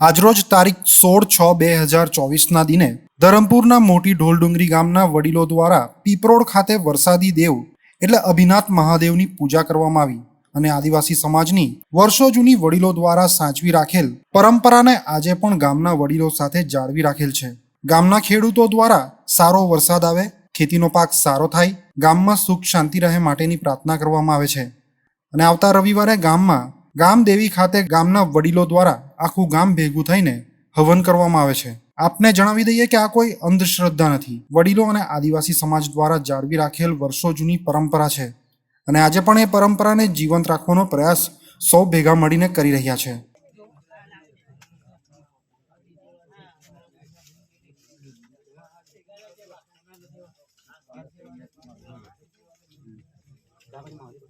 આજરોજ તારીખ સોળ છ બે હજાર ચોવીસના દિને ધરમપુરના મોટી ઢોલડુંગરી ગામના વડીલો દ્વારા પીપરોડ ખાતે વરસાદી દેવ એટલે અભિનાથ મહાદેવની પૂજા કરવામાં આવી અને આદિવાસી સમાજની વર્ષો જૂની વડીલો દ્વારા સાચવી રાખેલ પરંપરાને આજે પણ ગામના વડીલો સાથે જાળવી રાખેલ છે. ગામના ખેડૂતો દ્વારા સારો વરસાદ આવે, ખેતીનો પાક સારો થાય, ગામમાં સુખ શાંતિ રહે માટેની પ્રાર્થના કરવામાં આવે છે. અને આવતા રવિવારે ગામમાં ગામદેવી ખાતે ગામના વડીલો દ્વારા આખું ગામ ભેગું થઈને હવન કરવામાં આવે છે આપને જણાવી દઈએ કે આ કોઈ અંધશ્રદ્ધા નથી વડીલો અને આદિવાસી સમાજ દ્વારા જાળવી રાખેલ વર્ષો જૂની પરંપરા છે અને આજે પણ એ પરંપરાને જીવંત રાખવાનો પ્રયાસ સૌ ભેગા મળીને કરી રહ્યા છે Gracias.